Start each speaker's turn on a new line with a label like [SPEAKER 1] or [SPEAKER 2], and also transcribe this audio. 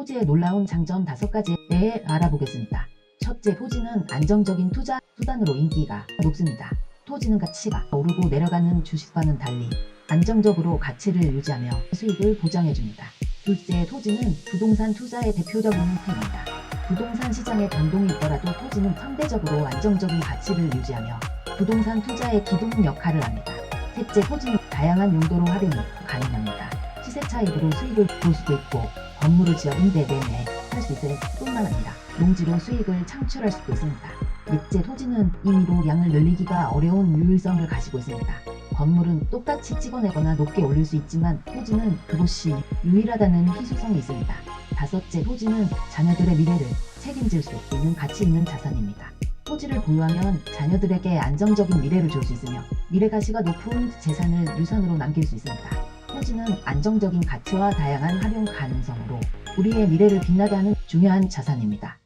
[SPEAKER 1] 토지의 놀라운 장점 다섯 가지에 대해 알아보겠습니다. 첫째, 토지는 안정적인 투자 수단으로 인기가 높습니다. 토지는 가치가 오르고 내려가는 주식과는 달리 안정적으로 가치를 유지하며 수익을 보장해줍니다. 둘째, 토지는 부동산 투자의 대표적인 형태입니다. 부동산 시장에 변동이 있더라도 토지는 상대적으로 안정적인 가치를 유지하며 부동산 투자의 기둥 역할을 합니다. 셋째, 토지는 다양한 용도로 활용이 가능합니다. 시세 차익으로 수익을 볼 수도 있고 건물을 지어 임대 매매 할 수 있을 뿐만 아니라 농지로 수익을 창출할 수도 있습니다. 넷째, 토지는 임의로 양을 늘리기가 어려운 유일성을 가지고 있습니다. 건물은 똑같이 찍어내거나 높게 올릴 수 있지만 토지는 그것이 유일하다는 희소성이 있습니다. 다섯째, 토지는 자녀들의 미래를 책임질 수 있는 가치 있는 자산입니다. 토지를 보유하면 자녀들에게 안정적인 미래를 줄 수 있으며 미래 가치가 높은 재산을 유산으로 남길 수 있습니다. 토지는 안정적인 가치와 다양한 활용 가능성으로 우리의 미래를 빛나게 하는 중요한 자산입니다.